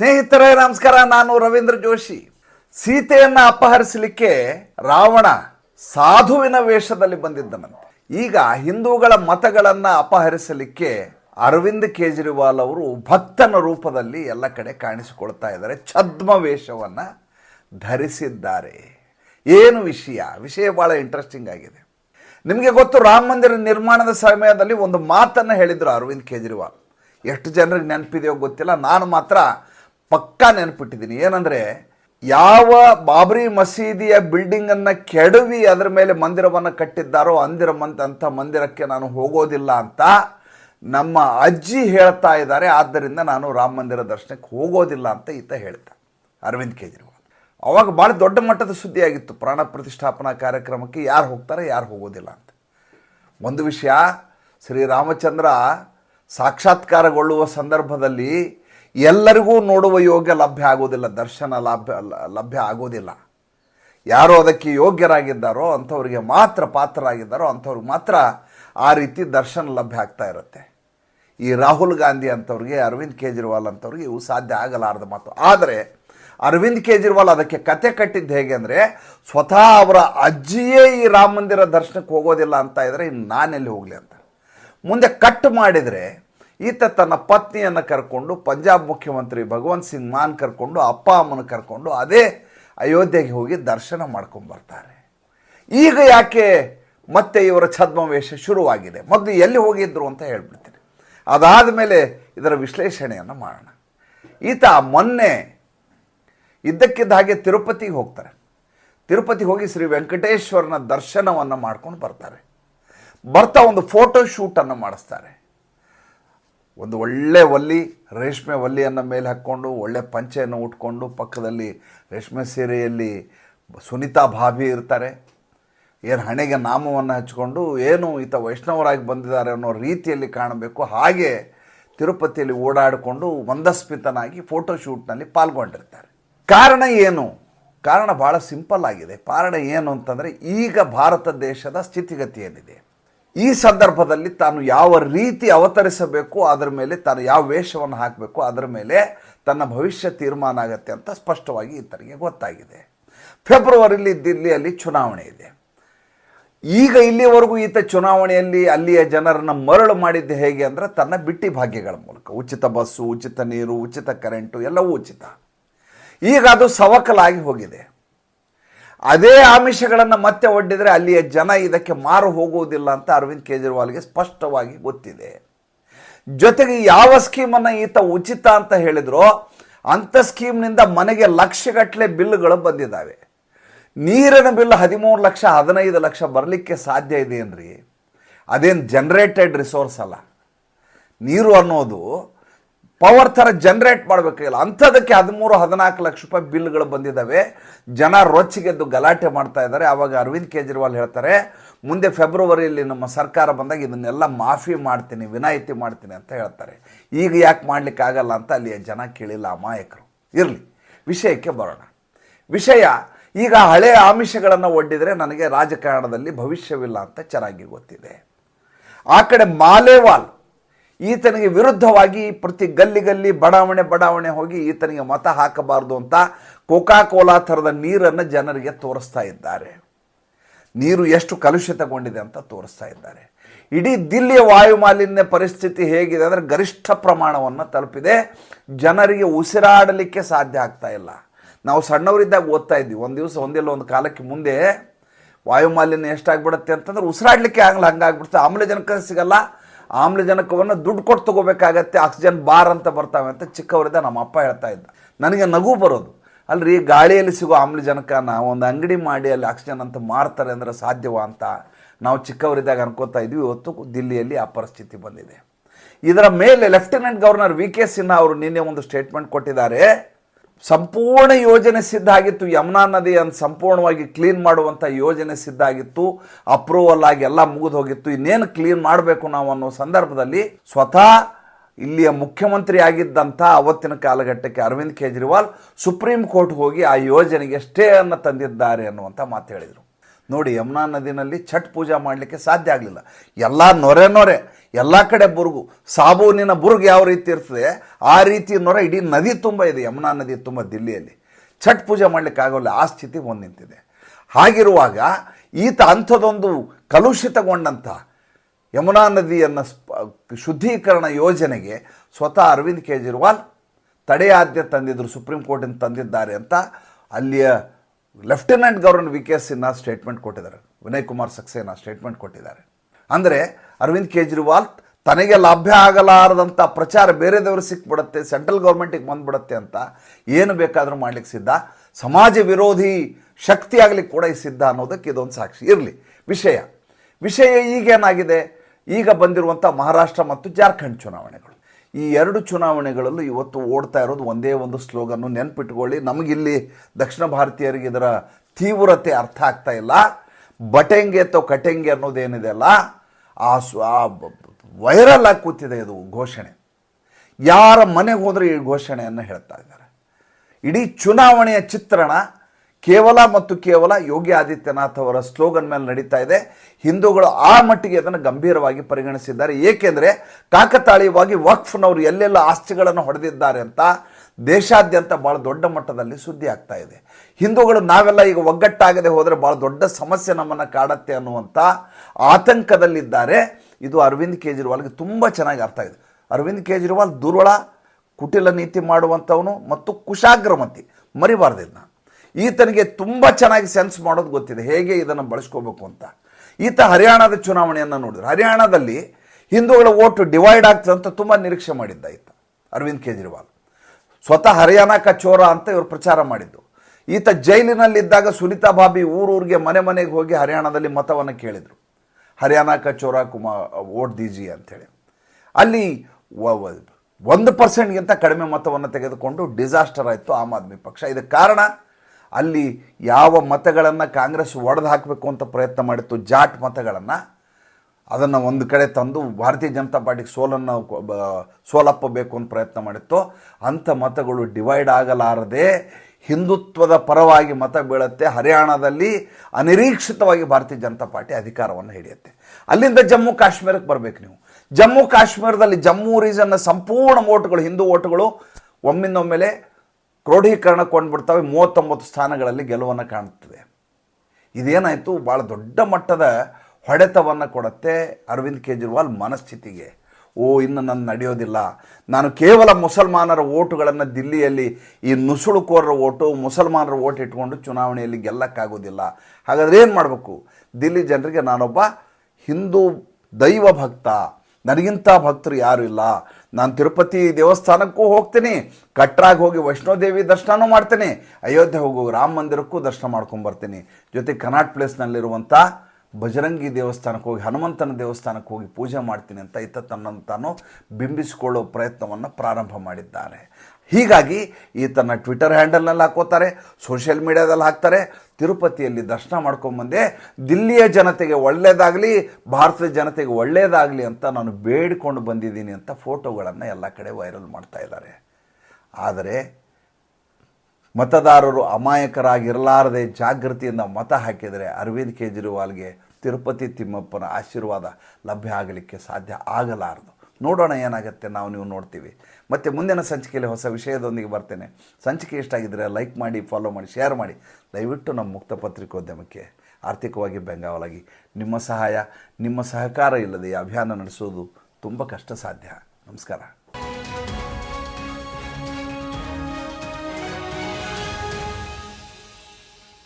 ಸ್ನೇಹಿತರೇ, ನಮಸ್ಕಾರ. ನಾನು ರವೀಂದ್ರ ಜೋಶಿ. ಸೀತೆಯನ್ನ ಅಪಹರಿಸಲಿಕ್ಕೆ ರಾವಣ ಸಾಧುವಿನ ವೇಷದಲ್ಲಿ ಬಂದಿದ್ದನಂತೆ. ಈಗ ಹಿಂದೂಗಳ ಮತಗಳನ್ನ ಅಪಹರಿಸಲಿಕ್ಕೆ ಅರವಿಂದ್ ಕೇಜ್ರಿವಾಲ್ ಅವರು ಭಕ್ತನ ರೂಪದಲ್ಲಿ ಎಲ್ಲ ಕಡೆ ಕಾಣಿಸಿಕೊಳ್ತಾ ಇದ್ದಾರೆ. ಛದ್ಮ ವೇಷವನ್ನ ಧರಿಸಿದ್ದಾರೆ. ಏನು ವಿಷಯ? ವಿಷಯ ಬಹಳ ಇಂಟ್ರೆಸ್ಟಿಂಗ್ ಆಗಿದೆ. ನಿಮಗೆ ಗೊತ್ತು, ರಾಮ ಮಂದಿರ ನಿರ್ಮಾಣದ ಸಮಯದಲ್ಲಿ ಒಂದು ಮಾತನ್ನು ಹೇಳಿದರು ಅರವಿಂದ್ ಕೇಜ್ರಿವಾಲ್. ಎಷ್ಟು ಜನರಿಗೆ ನೆನಪಿದೆಯೋ ಗೊತ್ತಿಲ್ಲ. ನಾನು ಮಾತ್ರ ಪಕ್ಕಾ ನೆನಪಿಟ್ಟಿದ್ದೀನಿ. ಏನಂದರೆ, ಯಾವ ಬಾಬರಿ ಮಸೀದಿಯ ಬಿಲ್ಡಿಂಗನ್ನು ಕೆಡವಿ ಅದರ ಮೇಲೆ ಮಂದಿರವನ್ನು ಕಟ್ಟಿದ್ದಾರೋ ಅಂದಿರ ಅಂತ ಮಂದಿರಕ್ಕೆ ನಾನು ಹೋಗೋದಿಲ್ಲ ಅಂತ ನಮ್ಮ ಅಜ್ಜಿ ಹೇಳ್ತಾ ಇದ್ದಾರೆ. ಆದ್ದರಿಂದ ನಾನು ರಾಮ ಮಂದಿರ ದರ್ಶನಕ್ಕೆ ಹೋಗೋದಿಲ್ಲ ಅಂತ ಈತ ಹೇಳ್ತಾ ಅರವಿಂದ್ ಕೇಜ್ರಿವಾಲ್. ಅವಾಗ ಭಾಳ ದೊಡ್ಡ ಮಟ್ಟದ ಸುದ್ದಿಯಾಗಿತ್ತು. ಪ್ರಾಣ ಪ್ರತಿಷ್ಠಾಪನಾ ಕಾರ್ಯಕ್ರಮಕ್ಕೆ ಯಾರು ಹೋಗ್ತಾರೆ, ಯಾರು ಹೋಗೋದಿಲ್ಲ ಅಂತ. ಒಂದು ವಿಷಯ ಶ್ರೀರಾಮಚಂದ್ರ ಸಾಕ್ಷಾತ್ಕಾರಗೊಳ್ಳುವ ಸಂದರ್ಭದಲ್ಲಿ ಎಲ್ಲರಿಗೂ ನೋಡುವ ಯೋಗ್ಯ ಲಭ್ಯ ಆಗೋದಿಲ್ಲ, ದರ್ಶನ ಲಭ್ಯ ಲಭ್ಯ ಆಗೋದಿಲ್ಲ. ಯಾರು ಅದಕ್ಕೆ ಯೋಗ್ಯರಾಗಿದ್ದಾರೋ ಅಂಥವ್ರಿಗೆ ಮಾತ್ರ ಪಾತ್ರರಾಗಿದ್ದಾರೋ ಅಂಥವ್ರಿಗೆ ಮಾತ್ರ ಆ ರೀತಿ ದರ್ಶನ ಲಭ್ಯ ಆಗ್ತಾ ಇರುತ್ತೆ. ಈ ರಾಹುಲ್ ಗಾಂಧಿ ಅಂಥವ್ರಿಗೆ, ಅರವಿಂದ್ ಕೇಜ್ರಿವಾಲ್ ಅಂಥವ್ರಿಗೆ ಇವು ಸಾಧ್ಯ ಆಗಲಾರದ ಮಾತು. ಆದರೆ ಅರವಿಂದ್ ಕೇಜ್ರಿವಾಲ್ ಅದಕ್ಕೆ ಕತೆ ಕಟ್ಟಿದ್ದು ಹೇಗೆ ಅಂದರೆ, ಸ್ವತಃ ಅವರ ಅಜ್ಜಿಯೇ ಈ ರಾಮ ಮಂದಿರ ದರ್ಶನಕ್ಕೆ ಹೋಗೋದಿಲ್ಲ ಅಂತ ಇದ್ದರೆ ಇನ್ನು ನಾನೆಲ್ಲಿ ಹೋಗಲಿ ಅಂತ. ಮುಂದೆ ಕಟ್ ಮಾಡಿದರೆ ಈತ ತನ್ನ ಪತ್ನಿಯನ್ನು ಕರ್ಕೊಂಡು, ಪಂಜಾಬ್ ಮುಖ್ಯಮಂತ್ರಿ ಭಗವಂತ್ ಸಿಂಗ್ ಮಾನ್ ಕರ್ಕೊಂಡು, ಅಪ್ಪ ಅಮ್ಮನ ಕರ್ಕೊಂಡು ಅದೇ ಅಯೋಧ್ಯೆಗೆ ಹೋಗಿ ದರ್ಶನ ಮಾಡ್ಕೊಂಡು ಬರ್ತಾರೆ. ಈಗ ಯಾಕೆ ಮತ್ತೆ ಇವರ ಛದ್ಮವೇಶ ಶುರುವಾಗಿದೆ? ಮೊದಲು ಎಲ್ಲಿ ಹೋಗಿದ್ರು ಅಂತ ಹೇಳ್ಬಿಡ್ತೀನಿ. ಅದಾದ ಮೇಲೆ ಇದರ ವಿಶ್ಲೇಷಣೆಯನ್ನು ಮಾಡೋಣ. ಈತ ಮೊನ್ನೆ ಇದ್ದಕ್ಕಿದ್ದ ಹಾಗೆ ತಿರುಪತಿಗೆ ಹೋಗ್ತಾರೆ. ತಿರುಪತಿಗೆ ಹೋಗಿ ಶ್ರೀ ವೆಂಕಟೇಶ್ವರನ ದರ್ಶನವನ್ನು ಮಾಡ್ಕೊಂಡು ಬರ್ತಾರೆ. ಬರ್ತಾ ಒಂದು ಫೋಟೋ ಶೂಟನ್ನು ಮಾಡಿಸ್ತಾರೆ. ಒಂದು ಒಳ್ಳೆ ಒಲ್ಲಿ, ರೇಷ್ಮೆ ಒಲ್ಲಿಯನ್ನು ಮೇಲೆ ಹಾಕ್ಕೊಂಡು, ಒಳ್ಳೆ ಪಂಚೆಯನ್ನು ಉಟ್ಕೊಂಡು ಪಕ್ಕದಲ್ಲಿ ರೇಷ್ಮೆ ಸೀರೆಯಲ್ಲಿ ಸುನೀತಾ ಭಾಭಿ ಇರ್ತಾರೆ. ಏನು ಹಣೆಗೆ ನಾಮವನ್ನು ಹಚ್ಕೊಂಡು ಏನು ಈತ ವೈಷ್ಣವರಾಗಿ ಬಂದಿದ್ದಾರೆ ಅನ್ನೋ ರೀತಿಯಲ್ಲಿ ಕಾಣಬೇಕು. ಹಾಗೆ ತಿರುಪತಿಯಲ್ಲಿ ಓಡಾಡಿಕೊಂಡು ಮಂದಸ್ಮಿತನಾಗಿ ಫೋಟೋ ಶೂಟ್ನಲ್ಲಿ ಪಾಲ್ಗೊಂಡಿರ್ತಾರೆ. ಕಾರಣ ಏನು? ಕಾರಣ ಭಾಳ ಸಿಂಪಲ್ ಆಗಿದೆ. ಕಾರಣ ಏನು ಅಂತಂದರೆ ಈಗ ಭಾರತ ದೇಶದ ಸ್ಥಿತಿಗತಿ ಏನಿದೆ? ಈ ಸಂದರ್ಭದಲ್ಲಿ ತಾನು ಯಾವ ರೀತಿ ಅವತರಿಸಬೇಕು, ಅದರ ಮೇಲೆ ತಾನು ಯಾವ ವೇಷವನ್ನು ಹಾಕಬೇಕು, ಅದರ ಮೇಲೆ ತನ್ನ ಭವಿಷ್ಯ ತೀರ್ಮಾನ ಆಗತ್ತೆ ಅಂತ ಸ್ಪಷ್ಟವಾಗಿ ಈತನಿಗೆ ಗೊತ್ತಾಗಿದೆ. ಫೆಬ್ರವರಿಲಿ ದಿಲ್ಲಿಯಲ್ಲಿ ಚುನಾವಣೆ ಇದೆ. ಈಗ ಇಲ್ಲಿವರೆಗೂ ಈತ ಚುನಾವಣೆಯಲ್ಲಿ ಅಲ್ಲಿಯ ಜನರನ್ನು ಮರಳು ಮಾಡಿದ್ದು ಹೇಗೆ ಅಂದರೆ ತನ್ನ ಬಿಟ್ಟಿ ಭಾಗ್ಯಗಳ ಮೂಲಕ. ಉಚಿತ ಬಸ್ಸು, ಉಚಿತ ನೀರು, ಉಚಿತ ಕರೆಂಟು, ಎಲ್ಲವೂ ಉಚಿತ. ಈಗ ಅದು ಸವಕಲಾಗಿ ಹೋಗಿದೆ. ಅದೇ ಆಮಿಷಗಳನ್ನು ಮತ್ತೆ ಒಡ್ಡಿದರೆ ಅಲ್ಲಿಯ ಜನ ಇದಕ್ಕೆ ಮಾರು ಹೋಗುವುದಿಲ್ಲ ಅಂತ ಅರವಿಂದ್ ಕೇಜ್ರಿವಾಲ್ಗೆ ಸ್ಪಷ್ಟವಾಗಿ ಗೊತ್ತಿದೆ. ಜೊತೆಗೆ ಯಾವ ಸ್ಕೀಮನ್ನು ಈತ ಉಚಿತ ಅಂತ ಹೇಳಿದ್ರೋ ಅಂಥ ಸ್ಕೀಮ್ನಿಂದ ಮನೆಗೆ ಲಕ್ಷಗಟ್ಟಲೆ ಬಿಲ್ಗಳು ಬಂದಿದ್ದಾವೆ. ನೀರಿನ ಬಿಲ್ ಹದಿಮೂರು ಲಕ್ಷ, ಹದಿನೈದು ಲಕ್ಷ ಬರಲಿಕ್ಕೆ ಸಾಧ್ಯ ಇದೆಯೇನ್ರಿ ಅದೇನು ಜನ್ರೇಟೆಡ್ ರಿಸೋರ್ಸ್ ಅಲ್ಲ. ನೀರು ಅನ್ನೋದು ಪವರ್ ಥರ ಜನ್ರೇಟ್ ಮಾಡಬೇಕಾಗಿಲ್ಲ ಅಂಥದಕ್ಕೆ ಹದಿಮೂರು, ಹದಿನಾಲ್ಕು ಲಕ್ಷ ರೂಪಾಯಿ ಬಿಲ್ಗಳು ಬಂದಿದ್ದಾವೆ ಜನ ರೊಚ್ಚಿಗೆದ್ದು ಗಲಾಟೆ ಮಾಡ್ತಾ ಇದ್ದಾರೆ. ಆವಾಗ ಅರವಿಂದ್ ಕೇಜ್ರಿವಾಲ್ ಹೇಳ್ತಾರೆ, ಮುಂದೆ ಫೆಬ್ರವರಿಯಲ್ಲಿ ನಮ್ಮ ಸರ್ಕಾರ ಬಂದಾಗ ಇದನ್ನೆಲ್ಲ ಮಾಫಿ ಮಾಡ್ತೀನಿ, ವಿನಾಯಿತಿ ಮಾಡ್ತೀನಿ ಅಂತ ಹೇಳ್ತಾರೆ. ಈಗ ಯಾಕೆ ಮಾಡ್ಲಿಕ್ಕೆ ಆಗಲ್ಲ ಅಂತ ಅಲ್ಲಿಯ ಜನ ಕೇಳಿಲ್ಲ ಅಮಾಯಕರು. ಇರಲಿ, ವಿಷಯಕ್ಕೆ ಬರೋಣ. ವಿಷಯ, ಈಗ ಹಳೆಯ ಆಮಿಷಗಳನ್ನು ಒಡ್ಡಿದರೆ ನನಗೆ ರಾಜಕಾರಣದಲ್ಲಿ ಭವಿಷ್ಯವಿಲ್ಲ ಅಂತ ಚೆನ್ನಾಗಿ ಗೊತ್ತಿದೆ. ಆ ಕಡೆ ಮಾಲೇವಾಲ್ ಈತನಿಗೆ ವಿರುದ್ಧವಾಗಿ ಪ್ರತಿ ಗಲ್ಲಿ ಗಲ್ಲಿ ಬಡಾವಣೆ ಬಡಾವಣೆ ಹೋಗಿ ಈತನಿಗೆ ಮತ ಹಾಕಬಾರ್ದು ಅಂತ ಕೋಕಾ ಕೋಲಾ ಥರದ ನೀರನ್ನು ಜನರಿಗೆ ತೋರಿಸ್ತಾ ಇದ್ದಾರೆ. ನೀರು ಎಷ್ಟು ಕಲುಷಿತಗೊಂಡಿದೆ ಅಂತ ತೋರಿಸ್ತಾ ಇದ್ದಾರೆ. ಇಡೀ ದಿಲ್ಲಿಯ ವಾಯುಮಾಲಿನ್ಯ ಪರಿಸ್ಥಿತಿ ಹೇಗಿದೆ ಅಂದರೆ ಗರಿಷ್ಠ ಪ್ರಮಾಣವನ್ನು ತಲುಪಿದೆ. ಜನರಿಗೆ ಉಸಿರಾಡಲಿಕ್ಕೆ ಸಾಧ್ಯ ಆಗ್ತಾ ಇಲ್ಲ. ನಾವು ಸಣ್ಣವರಿದ್ದಾಗ ಓದ್ತಾ ಇದ್ವಿ. ಒಂದು ದಿವಸ ಒಂದಿಲ್ಲ ಒಂದು ಕಾಲಕ್ಕೆ ಮುಂದೆ ವಾಯುಮಾಲಿನ್ಯ ಎಷ್ಟಾಗ್ಬಿಡುತ್ತೆ ಅಂತಂದ್ರೆ ಉಸಿರಾಡಲಿಕ್ಕೆ ಆಗಲ್ಲ, ಹಂಗಾಗ್ಬಿಡ್ತು. ಆಮ್ಲಜನಕ ಸಿಗಲ್ಲ. ಆಮ್ಲಜನಕವನ್ನು ದುಡ್ಡು ಕೊಟ್ಟು ತಗೋಬೇಕಾಗತ್ತೆ, ಆಕ್ಸಿಜನ್ ಬಾರ್ ಅಂತ ಬರ್ತಾವೆ ಅಂತ ಚಿಕ್ಕವರಿದ್ದ ನಮ್ಮ ಅಪ್ಪ ಹೇಳ್ತಾ ಇದ್ದ. ನನಗೆ ನಗು ಬರೋದು. ಅಲ್ರಿ ಗಾಳಿಯಲ್ಲಿ ಸಿಗೋ ಆಮ್ಲಜನಕನ ಒಂದು ಅಂಗಡಿ ಮಾಡಿ ಅಲ್ಲಿ ಆಕ್ಸಿಜನ್ ಅಂತ ಮಾರ್ತಾರೆ ಅಂದರೆ ಸಾಧ್ಯವಾ ಅಂತ ನಾವು ಚಿಕ್ಕವರಿದ್ದಾಗ ಅನ್ಕೋತಾ ಇದ್ವಿ. ಇವತ್ತು ದಿಲ್ಲಿಯಲ್ಲಿ ಆ ಪರಿಸ್ಥಿತಿ ಬಂದಿದೆ. ಇದರ ಮೇಲೆ lieutenant governor V K Sinha ಅವರು ನಿನ್ನೆ ಒಂದು ಸ್ಟೇಟ್ಮೆಂಟ್ ಕೊಟ್ಟಿದ್ದಾರೆ. ಸಂಪೂರ್ಣ ಯೋಜನೆ ಸಿದ್ಧ ಆಗಿತ್ತು. ಯಮುನಾ ನದಿಯನ್ನು ಸಂಪೂರ್ಣವಾಗಿ ಕ್ಲೀನ್ ಮಾಡುವಂಥ ಯೋಜನೆ ಸಿದ್ಧ ಆಗಿತ್ತು. ಅಪ್ರೂವಲ್ ಆಗಿ ಎಲ್ಲ ಮುಗಿದು ಹೋಗಿತ್ತು. ಇನ್ನೇನು ಕ್ಲೀನ್ ಮಾಡಬೇಕು ನಾವು ಅನ್ನೋ ಸಂದರ್ಭದಲ್ಲಿ ಸ್ವತಃ ಇಲ್ಲಿಯ ಮುಖ್ಯಮಂತ್ರಿ ಆಗಿದ್ದಂಥ ಅವತ್ತಿನ ಕಾಲಘಟ್ಟಕ್ಕೆ ಅರವಿಂದ್ ಕೇಜ್ರಿವಾಲ್ ಸುಪ್ರೀಂ ಕೋರ್ಟ್ ಹೋಗಿ ಆ ಯೋಜನೆಗೆ ಸ್ಟೇ ಅನ್ನು ತಂದಿದ್ದಾರೆ ಅನ್ನುವಂಥ ಮಾತು ಹೇಳಿದರು. ನೋಡಿ, ಯಮುನಾ ನದಿನಲ್ಲಿ ಛಟ್ ಪೂಜಾ ಮಾಡಲಿಕ್ಕೆ ಸಾಧ್ಯ ಆಗಲಿಲ್ಲ. ಎಲ್ಲ ನೊರೆ ನೊರೆ. ಎಲ್ಲ ಕಡೆ ಬುರುಗು. ಸಾಬೂನಿನ ಬುರುಗು ಯಾವ ರೀತಿ ಇರ್ತದೆ, ಆ ರೀತಿ ನೊರ ಇಡೀ ನದಿ ತುಂಬ ಇದೆ, ಯಮುನಾ ನದಿ ತುಂಬ ದಿಲ್ಲಿಯಲ್ಲಿ. ಛಟ್ ಪೂಜೆ ಮಾಡ್ಲಿಕ್ಕೆ ಆಗೋಲ್ಲ, ಆ ಸ್ಥಿತಿ ಬಂದು ನಿಂತಿದೆ. ಹಾಗಿರುವಾಗ ಈತ ಅಂಥದೊಂದು ಕಲುಷಿತಗೊಂಡಂಥ ಯಮುನಾ ನದಿಯನ್ನು ಶುದ್ಧೀಕರಣ ಯೋಜನೆಗೆ ಸ್ವತಃ ಅರವಿಂದ್ ಕೇಜ್ರಿವಾಲ್ ತಡೆಯಾದ್ಯ ತಂದಿದ್ದರು ಸುಪ್ರೀಂ ಕೋರ್ಟಿಂದ ತಂದಿದ್ದಾರೆ ಅಂತ ಅಲ್ಲಿಯ lieutenant governor V K Sinha statement ಕೊಟ್ಟಿದ್ದಾರೆ. ವಿನಯ್ ಕುಮಾರ್ ಸಕ್ಸೇನಾ ಸ್ಟೇಟ್ಮೆಂಟ್ ಕೊಟ್ಟಿದ್ದಾರೆ. ಅಂದರೆ ಅರವಿಂದ್ ಕೇಜ್ರಿವಾಲ್ ತನಗೆ ಲಭ್ಯ ಆಗಲಾರದಂಥ ಪ್ರಚಾರ ಬೇರೆದವರು ಸಿಕ್ಬಿಡುತ್ತೆ, ಸೆಂಟ್ರಲ್ ಗೌರ್ಮೆಂಟಿಗೆ ಬಂದ್ಬಿಡತ್ತೆ ಅಂತ ಏನು ಬೇಕಾದರೂ ಮಾಡ್ಲಿಕ್ಕೆ ಸಿದ್ಧ. ಸಮಾಜ ವಿರೋಧಿ ಶಕ್ತಿ ಆಗಲಿ ಕೂಡ ಈ ಸಿದ್ಧ ಅನ್ನೋದಕ್ಕೆ ಇದೊಂದು ಸಾಕ್ಷಿ. ಇರಲಿ, ವಿಷಯ. ವಿಷಯ ಈಗೇನಾಗಿದೆ ಈಗ ಬಂದಿರುವಂಥ ಮಹಾರಾಷ್ಟ್ರ ಮತ್ತು ಜಾರ್ಖಂಡ್ ಚುನಾವಣೆಗಳು. ಈ ಎರಡು ಚುನಾವಣೆಗಳಲ್ಲೂ ಇವತ್ತು ಓಡ್ತಾ ಇರೋದು ಒಂದೇ ಒಂದು ಸ್ಲೋಗನ್ನು ನೆನ್ಪಿಟ್ಕೊಳ್ಳಿ. ನಮಗಿಲ್ಲಿ ದಕ್ಷಿಣ ಭಾರತೀಯರಿಗೆ ಇದರ ತೀವ್ರತೆ ಅರ್ಥ ಆಗ್ತಾ ಇಲ್ಲ. ಬಟೆಂಗೆ ಅಥವಾ ಕಟೆಂಗೆ ಅನ್ನೋದೇನಿದೆ ಅಲ್ಲ ಆ ವೈರಲ್ ಆಗಿ ಕೂತಿದೆ ಇದು ಘೋಷಣೆ. ಯಾರ ಮನೆಗೆ ಹೋದರೆ ಈ ಘೋಷಣೆಯನ್ನು ಹೇಳ್ತಾ ಇದ್ದಾರೆ. ಇಡೀ ಚುನಾವಣೆಯ ಚಿತ್ರಣ ಕೇವಲ ಮತ್ತು ಕೇವಲ ಯೋಗಿ ಆದಿತ್ಯನಾಥ್ ಅವರ ಸ್ಲೋಗನ್ ಮೇಲೆ ನಡೀತಾ ಇದೆ. ಹಿಂದೂಗಳು ಆ ಮಟ್ಟಿಗೆ ಅದನ್ನು ಗಂಭೀರವಾಗಿ ಪರಿಗಣಿಸಿದ್ದಾರೆ. ಏಕೆಂದರೆ ಕಾಕತಾಳೀಯವಾಗಿ ವಕ್ಫ್ನವರು ಎಲ್ಲೆಲ್ಲ ಆಸ್ತಿಗಳನ್ನು ಹೊಡೆದಿದ್ದಾರೆ ಅಂತ ದೇಶಾದ್ಯಂತ ಭಾಳ ದೊಡ್ಡ ಮಟ್ಟದಲ್ಲಿ ಸುದ್ದಿ ಆಗ್ತಾ ಇದೆ. ಹಿಂದೂಗಳು ನಾವೆಲ್ಲ ಈಗ ಒಗ್ಗಟ್ಟಾಗದೆ ಹೋದರೆ ಭಾಳ ದೊಡ್ಡ ಸಮಸ್ಯೆ ನಮ್ಮನ್ನು ಕಾಡತ್ತೆ ಅನ್ನುವಂಥ ಆತಂಕದಲ್ಲಿದ್ದಾರೆ. ಇದು ಅರವಿಂದ್ ಕೇಜ್ರಿವಾಲ್ಗೆ ತುಂಬ ಚೆನ್ನಾಗಿ ಅರ್ಥ ಆಗಿದೆ. ಅರವಿಂದ್ ಕೇಜ್ರಿವಾಲ್ ದುರ್ವಳ ಕುಟಿಲ ನೀತಿ ಮಾಡುವಂಥವನು ಮತ್ತು ಕುಶಾಗ್ರಮತಿ ಮರಿಬಾರ್ದು ಇದನ್ನ ಈತನಿಗೆ ತುಂಬ ಚೆನ್ನಾಗಿ ಸೆನ್ಸ್ ಮಾಡೋದು ಗೊತ್ತಿದೆ. ಹೇಗೆ ಇದನ್ನು ಬಳಸ್ಕೋಬೇಕು ಅಂತ. ಈತ ಹರಿಯಾಣದ ಚುನಾವಣೆಯನ್ನು ನೋಡಿದ್ರು. ಹರಿಯಾಣದಲ್ಲಿ ಹಿಂದೂಗಳ ಓಟು ಡಿವೈಡ್ ಆಗ್ತದೆ ಅಂತ ತುಂಬ ನಿರೀಕ್ಷೆ ಮಾಡಿದ್ದ ಈತ, ಅರವಿಂದ್ ಕೇಜ್ರಿವಾಲ್. ಸ್ವತಃ ಹರಿಯಾಣ ಕಚೋರ ಅಂತ ಇವರು ಪ್ರಚಾರ ಮಾಡಿದ್ದು. ಈತ ಜೈಲಿನಲ್ಲಿದ್ದಾಗ ಸುನೀತಾ ಬಾಬಿ ಊರೂರಿಗೆ ಮನೆ ಮನೆಗೆ ಹೋಗಿ ಹರಿಯಾಣದಲ್ಲಿ ಮತವನ್ನು ಕೇಳಿದರು. ಹರಿಯಾಣ ಕಚೋರ ಕುಮಾ ಓಟ್ ದೀಜಿ ಅಂಥೇಳಿ. ಅಲ್ಲಿ ಒಂದು ಪರ್ಸೆಂಟ್ಗಿಂತ ಕಡಿಮೆ ಮತವನ್ನು ತೆಗೆದುಕೊಂಡು ಡಿಸಾಸ್ಟರ್ ಆಯಿತು ಆಮ್ ಆದ್ಮಿ ಪಕ್ಷ. ಇದಕ್ಕೆ ಕಾರಣ ಅಲ್ಲಿ ಯಾವ ಮತಗಳನ್ನು ಕಾಂಗ್ರೆಸ್ ಒಡೆದು ಹಾಕಬೇಕು ಅಂತ ಪ್ರಯತ್ನ ಮಾಡಿತ್ತು ಜಾಟ್ ಮತಗಳನ್ನು ಅದನ್ನು ಒಂದು ಕಡೆ ತಂದು ಭಾರತೀಯ ಜನತಾ ಪಾರ್ಟಿಗೆ ಸೋಲನ್ನು ಸೋಲಪ್ಪಬೇಕು ಅಂತ ಪ್ರಯತ್ನ ಮಾಡಿತ್ತು. ಅಂಥ ಮತಗಳು ಡಿವೈಡ್ ಆಗಲಾರದೆ ಹಿಂದುತ್ವದ ಪರವಾಗಿ ಮತ ಬೀಳುತ್ತೆ. ಹರಿಯಾಣದಲ್ಲಿ ಅನಿರೀಕ್ಷಿತವಾಗಿ ಭಾರತೀಯ ಜನತಾ ಪಾರ್ಟಿ ಅಧಿಕಾರವನ್ನು ಹಿಡಿಯುತ್ತೆ. ಅಲ್ಲಿಂದ ಜಮ್ಮು ಕಾಶ್ಮೀರಕ್ಕೆ ಬರಬೇಕು ನೀವು. ಜಮ್ಮು ಕಾಶ್ಮೀರದಲ್ಲಿ ಜಮ್ಮು ರೀಜನ್ನ ಸಂಪೂರ್ಣ ಓಟುಗಳು, ಹಿಂದೂ ಓಟುಗಳು ಒಮ್ಮಿಂದೊಮ್ಮೆಲೆ ಕ್ರೋಢೀಕರಣ ಬಿಡ್ತವೆ ಮೂವತ್ತೊಂಬತ್ತು ಸ್ಥಾನಗಳಲ್ಲಿ ಗೆಲುವನ್ನು ಕಾಣುತ್ತದೆ ಇದೇನಾಯಿತು? ಭಾಳ ದೊಡ್ಡ ಮಟ್ಟದ ಹೊಡೆತವನ್ನು ಕೊಡುತ್ತೆ ಅರವಿಂದ್ ಕೇಜ್ರಿವಾಲ್ ಮನಸ್ಥಿತಿಗೆ. ಓ, ಇನ್ನು ನನ್ನ ನಡೆಯೋದಿಲ್ಲ. ನಾನು ಕೇವಲ ಮುಸಲ್ಮಾನರ ಓಟುಗಳನ್ನು ದಿಲ್ಲಿಯಲ್ಲಿ ಈ ನುಸುಳುಕೋರರ ಓಟು, ಮುಸಲ್ಮಾನರ ಓಟ್ ಇಟ್ಕೊಂಡು ಚುನಾವಣೆಯಲ್ಲಿ ಗೆಲ್ಲಕ್ಕಾಗೋದಿಲ್ಲ. ಹಾಗಾದ್ರೆ ಏನು ಮಾಡಬೇಕು? ದಿಲ್ಲಿ ಜನರಿಗೆ ನಾನೊಬ್ಬ ಹಿಂದೂ ದೈವ ಭಕ್ತ. ನನಗಿಂತ ಭಕ್ತರು ಯಾರೂ ಇಲ್ಲ. ನಾನು ತಿರುಪತಿ ದೇವಸ್ಥಾನಕ್ಕೂ ಹೋಗ್ತೀನಿ. ಕಟ್ರಾಗಿ ಹೋಗಿ ವೈಷ್ಣೋದೇವಿ ದರ್ಶನವೂ ಮಾಡ್ತೀನಿ. ಅಯೋಧ್ಯೆ ಹೋಗೋ ರಾಮ ಮಂದಿರಕ್ಕೂ ದರ್ಶನ ಮಾಡ್ಕೊಂಡು ಬರ್ತೀನಿ ಜೊತೆ ಕನಾಟ್ ಪ್ಲೇಸ್ನಲ್ಲಿರುವಂಥ ಬಜರಂಗಿ ದೇವಸ್ಥಾನಕ್ಕೆ ಹೋಗಿ, ಹನುಮಂತನ ದೇವಸ್ಥಾನಕ್ಕೆ ಹೋಗಿ ಪೂಜೆ ಮಾಡ್ತೀನಿ ಅಂತ ಈತ ತನ್ನನ್ನು ತಾನು ಬಿಂಬಿಸಿಕೊಳ್ಳೋ ಪ್ರಯತ್ನವನ್ನು ಪ್ರಾರಂಭ ಮಾಡಿದ್ದಾರೆ. ಹೀಗಾಗಿ ಈತನ ಟ್ವಿಟರ್ ಹ್ಯಾಂಡಲ್ನಲ್ಲಿ ಹಾಕೋತಾರೆ, ಸೋಷಿಯಲ್ ಮೀಡಿಯಾದಲ್ಲಿ ಹಾಕ್ತಾರೆ, ತಿರುಪತಿಯಲ್ಲಿ ದರ್ಶನ ಮಾಡ್ಕೊಂಬಂದೆ, ದಿಲ್ಲಿಯ ಜನತೆಗೆ ಒಳ್ಳೆಯದಾಗಲಿ ಭಾರತದ ಜನತೆಗೆ ಒಳ್ಳೆಯದಾಗಲಿ ಅಂತ ನಾನು ಬೇಡಿಕೊಂಡು ಬಂದಿದ್ದೀನಿ ಅಂತ ಫೋಟೋಗಳನ್ನು ಎಲ್ಲ ಕಡೆ ವೈರಲ್ ಮಾಡ್ತಾ ಇದ್ದಾರೆ. ಆದರೆ ಮತದಾರರು ಅಮಾಯಕರಾಗಿರಲಾರದೆ ಜಾಗೃತಿಯಿಂದ ಮತ ಹಾಕಿದರೆ ಅರವಿಂದ್ ಕೇಜ್ರಿವಾಲ್ಗೆ ತಿರುಪತಿ ತಿಮ್ಮಪ್ಪನ ಆಶೀರ್ವಾದ ಲಭ್ಯ ಆಗಲಿಕ್ಕೆ ಸಾಧ್ಯ ಆಗಲಾರದು. ನೋಡೋಣ ಏನಾಗುತ್ತೆ ನಾವು ನೀವು ನೋಡ್ತೀವಿ. ಮತ್ತು ಮುಂದಿನ ಸಂಚಿಕೆಯಲ್ಲಿ ಹೊಸ ವಿಷಯದೊಂದಿಗೆ ಬರ್ತೇನೆ. ಸಂಚಿಕೆ ಇಷ್ಟ ಆಗಿದ್ದರೆ ಲೈಕ್ ಮಾಡಿ, ಫಾಲೋ ಮಾಡಿ, ಶೇರ್ ಮಾಡಿ. ದಯವಿಟ್ಟು ನಮ್ಮ ಮುಕ್ತ ಪತ್ರಿಕೋದ್ಯಮಕ್ಕೆ ಆರ್ಥಿಕವಾಗಿ ಬೆಂಗಾವಲಾಗಿ. ನಿಮ್ಮ ಸಹಾಯ, ನಿಮ್ಮ ಸಹಕಾರ ಇಲ್ಲದೆ ಅಭಿಯಾನ ನಡೆಸೋದು ತುಂಬ ಕಷ್ಟ ಸಾಧ್ಯ ನಮಸ್ಕಾರ.